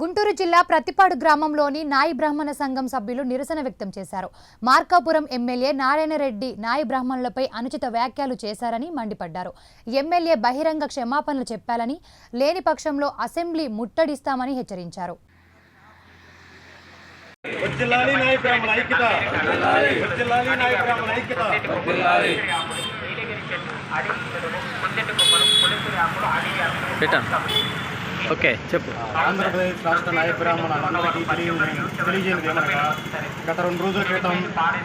గుంటూరు జిల్లా ప్రతిపాడు గ్రామంలోని నాయి బ్రాహ్మణ సంఘం సభ్యులు నిరసన వ్యక్తం చేశారు. మార్కాపురం ఎమ్మెల్యే నారాయణరెడ్డి నాయి బ్రాహ్మణులపై అనుచిత వ్యాఖ్యలు చేశారని మండిపడ్డారు. ఎమ్మెల్యే బహిరంగ క్షమాపణలు చెప్పాలని లేని పక్షంలో అసెంబ్లీ ముట్టడిస్తామని హెచ్చరించారు. వర్ధిల్లాలి నాయ బ్రాహ్మణ ఐక్యత. వర్ధిల్లాలి నాయ బ్రాహ్మణ ఐక్యత. పెట్టాను ఓకే చెప్పు. ఆంధ్రప్రదేశ్ రాష్ట్ర నాయ బ్రాహ్మణులందరికీ ఏమనగా గత రెండు రోజుల క్రితం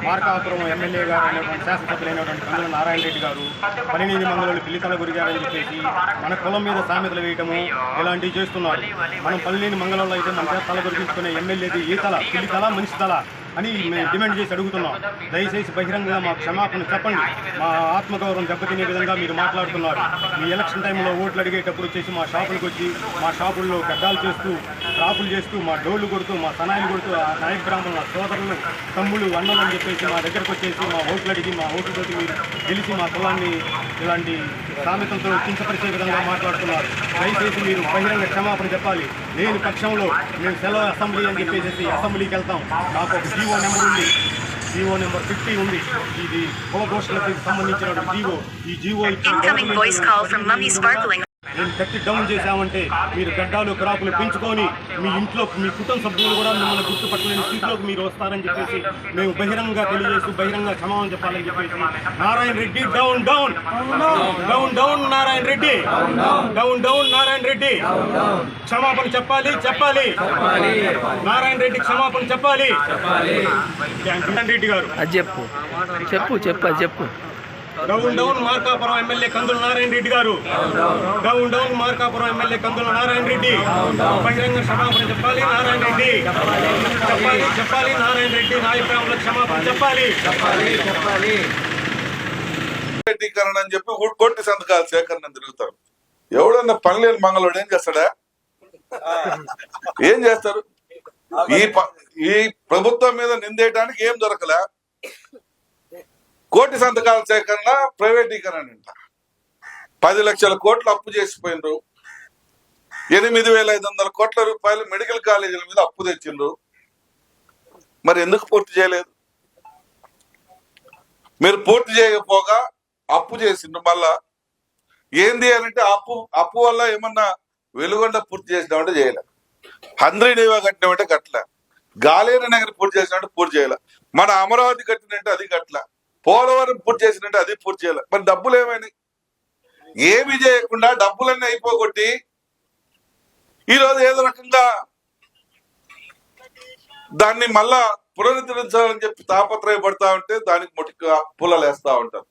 మార్కాపురం ఎమ్మెల్యే గారు అయినటువంటి శాసనసభ్యులైనటువంటి కందుల నారాయణ రెడ్డి గారు పన్నెండు మంగళులు పిల్లితల గురిగారని చెప్పేసి మన కులం మీద సామెతలు వేయటము ఇలాంటివి చేస్తున్నారు. మనం పల్లిని మంగళంలో అయితే మన తల గురించుకునే ఎమ్మెల్యేది ఈ తల పిల్లి తల మనిషి తల. అని మేము డిమాండ్ చేసి అడుగుతున్నాం. దయచేసి బహిరంగంగా మా క్షమాపణ చెప్పండి. మా ఆత్మగౌరవం దెబ్బతినే విధంగా మీరు మాట్లాడుతున్నారు. మీ ఎలక్షన్ టైంలో ఓట్లు అడిగేటప్పుడు వచ్చేసి మా షాపులకు వచ్చి మా షాపుల్లో గడ్డాలు చేస్తూ ట్రాపులు చేస్తూ మా డోళ్ళు కొడుతూ మా సనాయిలు కొడుతూ ఆ నాయక బ్రాహ్మణుల సోదరులు తమ్ముళ్ళు అన్నలు అని చెప్పేసి మా దగ్గరకు వచ్చేసి మా ఓట్లు అడిగి మా ఓట్లతో మీరు గెలిచి మా కులాన్ని ఇలాంటి సామెతలతో కించపరిచే విధంగా మాట్లాడుతున్నారు. దయచేసి మీరు బహిరంగ క్షమాపణ చెప్పాలి. లేని పక్షంలో మేము సెలవు అసెంబ్లీ అని చెప్పేసి అసెంబ్లీకి వెళ్తాం. నాకు ఒక జీవో నెంబర్ ఉంది జీవో నెంబర్ ఫిఫ్టీ ఉంది ఇది కులఘోషణకు సంబంధించిన జీవో ఈ జీవో నేను కట్టి డౌన్ చేశామంటే మీరు గడ్డాలు క్రాపులు పెంచుకొని మీ ఇంట్లో మీ కుటుంబ సభ్యులు కూడా మిమ్మల్ని గుర్తుపట్టలేని స్థితిలోకి మీరు వస్తారని చెప్పేసి మేము బహిరంగంగా తెలియజేస్తూ బహిరంగ క్షమాపణ చెప్పాలని చెప్పేసి Narayana Reddy down down down down Narayana Reddy. Down down Narayana Reddy. క్షమాపణ చెప్పాలి చెప్పాలి. నారాయణ రెడ్డి క్షమాపణ చెప్పాలి. రెడ్డి గారు. అది చెప్పు. చెప్పు చెప్పు అది చెప్పు. Down down Markapuram MLA Kandula Narayana Reddy garu. Down down Markapuram MLA Kandula Narayana Reddy. బహిరంగ క్షమాపణ చెప్పాలి నారాయణ రెడ్డి. చెప్పాలి చెప్పాలి నారాయణ రెడ్డి. నాయకురాములకు క్షమాపణ చెప్పాలి. ప్రైవేటీకరణ అని చెప్పి ఊ- సంతకాలు సేకరణ తిరుగుతారు. ఎవడన్నా పని లేని మంగళవాడు ఏం చేస్తాడా? ఏం చేస్తారు? ఈ ఈ ప్రభుత్వం మీద నిందేయడానికి ఏం దొరకలే? కోటి సంతకాల సేకరణ ప్రైవేటీకరణ అంట. పది లక్షల కోట్లు అప్పు చేసిపోయినరు. ఎనిమిది వేల ఐదు వందల కోట్ల రూపాయలు మెడికల్ కాలేజీల మీద అప్పు తెచ్చిండ్రు. మరి ఎందుకు పూర్తి చేయలేదు? మీరు పూర్తి చేయకపోగా అప్పు చేసిండ్రు మళ్ళా. ఏంది అని అంటే అప్పు అప్పు వల్ల ఏమన్నా వెలుగొండ పూర్తి చేసినామంటే చేయలే. హంద్రీనివా కట్టినామంటే కట్టలే. గాలేరు నగర్ పూర్తి చేసినట్టు పూర్తి చేయలే. మన అమరావతి కట్టినంటే అది కట్టలే. పోలవరం పూర్తి చేసినట్టు అది పూర్తి చేయాలి. మరి డబ్బులు ఏమైనాయి? ఏమి చేయకుండా డబ్బులన్నీ అయిపోగొట్టి ఈరోజు ఏదో రకంగా దాన్ని మళ్ళా పునరుద్ధరించాలని చెప్పి తాపత్రయపడతా ఉంటే దానికి మొటిక పుల్లలేస్తా ఉంటారు.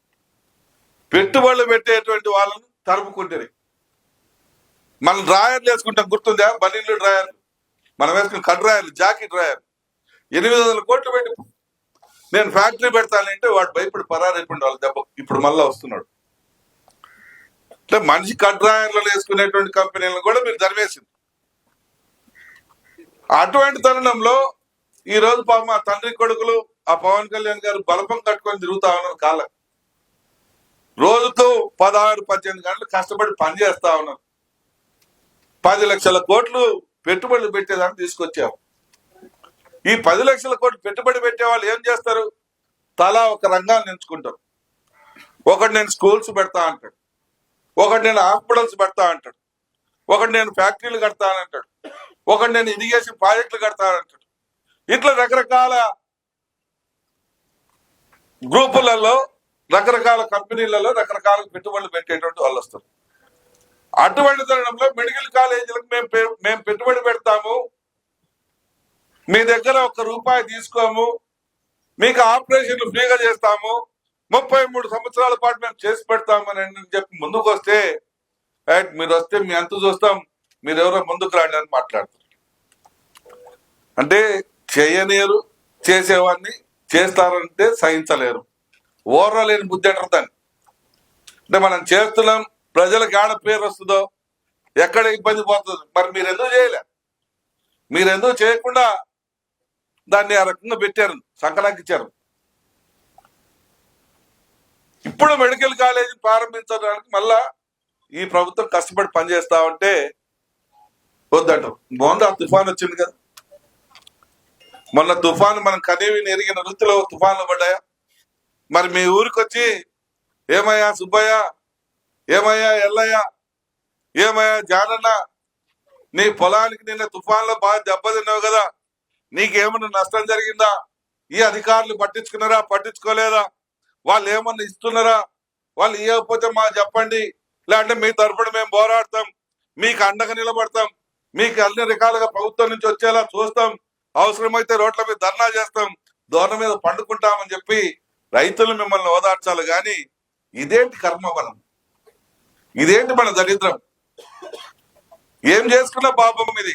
పెట్టుబడులు పెట్టేటువంటి వాళ్ళని తరుపుకుంటారు మనం డ్రాయర్లు వేసుకుంటాం గుర్తుందా? బనీళ్ళు డ్రాయర్లు. మనం వేసుకున్న కట్ డ్రాయర్లు జాకెట్ డ్రాయర్ ఎనిమిది వందల కోట్లు పెట్టి నేను ఫ్యాక్టరీ పెడతానంటే వాడు భయపడి పరారైపోయింది వాళ్ళ దెబ్బ. ఇప్పుడు మళ్ళీ వస్తున్నాడు. అంటే మనిషి కట్ వేసుకునేటువంటి కంపెనీలను కూడా మీరు ధరివేసింది అటువంటి తరుణంలో ఈ రోజు పాపం మా తండ్రి కొడుకులు ఆ పవన్ కళ్యాణ్ గారు బలపం కట్టుకొని తిరుగుతా ఉన్నారు కాలం రోజుకు పదహారు పద్దెనిమిది గంటలు కష్టపడి పని చేస్తా ఉన్నారు. పది లక్షల కోట్లు పెట్టుబడులు పెట్టేదాన్ని తీసుకొచ్చాము ఈ పది లక్షల కోట్లు పెట్టుబడి పెట్టే వాళ్ళు ఏం చేస్తారు? తలా ఒక రంగాన్ని ఎంచుకుంటారు ఒకటి నేను స్కూల్స్ పెడతా అంటాడు. ఒకటి నేను హాస్పిటల్స్ పెడతా అంటాడు. ఒకటి నేను ఫ్యాక్టరీలు కడతానంటాడు ఒకటి నేను ఇరిగేషన్ ప్రాజెక్టులు కడతానంటాడు ఇట్లా రకరకాల గ్రూపులలో రకరకాల కంపెనీలలో రకరకాల పెట్టుబడులు పెట్టేటువంటి వాళ్ళు వస్తారు. అటువంటి తరుణంలో మెడికల్ కాలేజీలకు మేము పె- మేము పెట్టుబడి పెడతాము. మీ దగ్గర ఒక్క రూపాయి తీసుకోము. మీకు ఆపరేషన్లు ఫ్రీగా చేస్తాము. ముప్పై మూడు సంవత్సరాల పాటు మేము చేసి పెడతామని అని చెప్పి ముందుకు వస్తే మీరు వస్తే మీ అంత చూస్తాం. మీరు ఎవరో ముందుకు రాండి అని మాట్లాడతారు అంటే చేయలేరు చేసేవాడిని చేస్తారంటే సహించలేరు. ఓర్రలేని బుద్ధి అంటారు దాన్ని. అంటే మనం చేస్తున్నాం ప్రజలకు ఆడ పేరు వస్తుందో ఎక్కడ ఇబ్బంది పోతుందో మరి మీరు ఎందుకు చేయలే? మీరు ఎందుకు చేయకుండా దాన్ని ఆ రకంగా పెట్టారు సంకనాకిచ్చారు ఇప్పుడు మెడికల్ కాలేజీ ప్రారంభించడానికి మళ్ళా ఈ ప్రభుత్వం కష్టపడి పనిచేస్తా ఉంటే వద్దంటారు. బాగుంది? ఆ తుఫాన్ వచ్చింది కదా. మొన్న తుఫాన్ మనం కనేవి ఎరిగిన వృత్తిలో తుఫాన్లు పడ్డాయా? మరి మీ ఊరికి వచ్చి ఏమయ్యా సుబ్బయ్య ఏమయ్యా ఎల్లయ్య ఏమయ్యా జానన్న నీ పొలానికి నిన్న తుఫాన్లో బాగా దెబ్బతిన్నావు కదా నీకేమన్నా నష్టం జరిగిందా? ఈ అధికారులు పట్టించుకున్నారా? పట్టించుకోలేదా? వాళ్ళు ఏమన్నా ఇస్తున్నారా? వాళ్ళు ఇవ్వకపోతే మా చెప్పండి. లేదంటే మీ తరఫున మేము పోరాడతాం. మీకు అండగా నిలబడతాం. మీకు అన్ని రకాలుగా ప్రభుత్వం నుంచి వచ్చేలా చూస్తాం. అవసరమైతే రోడ్ల మీద ధర్నా చేస్తాం. దోన మీద పండుకుంటామని చెప్పి రైతులు మిమ్మల్ని ఓదార్చాలి. కానీ ఇదేంటి కర్మ మనం ఇదేంటి మన దరిద్రం? ఏం చేసుకున్నా పాపం ఇది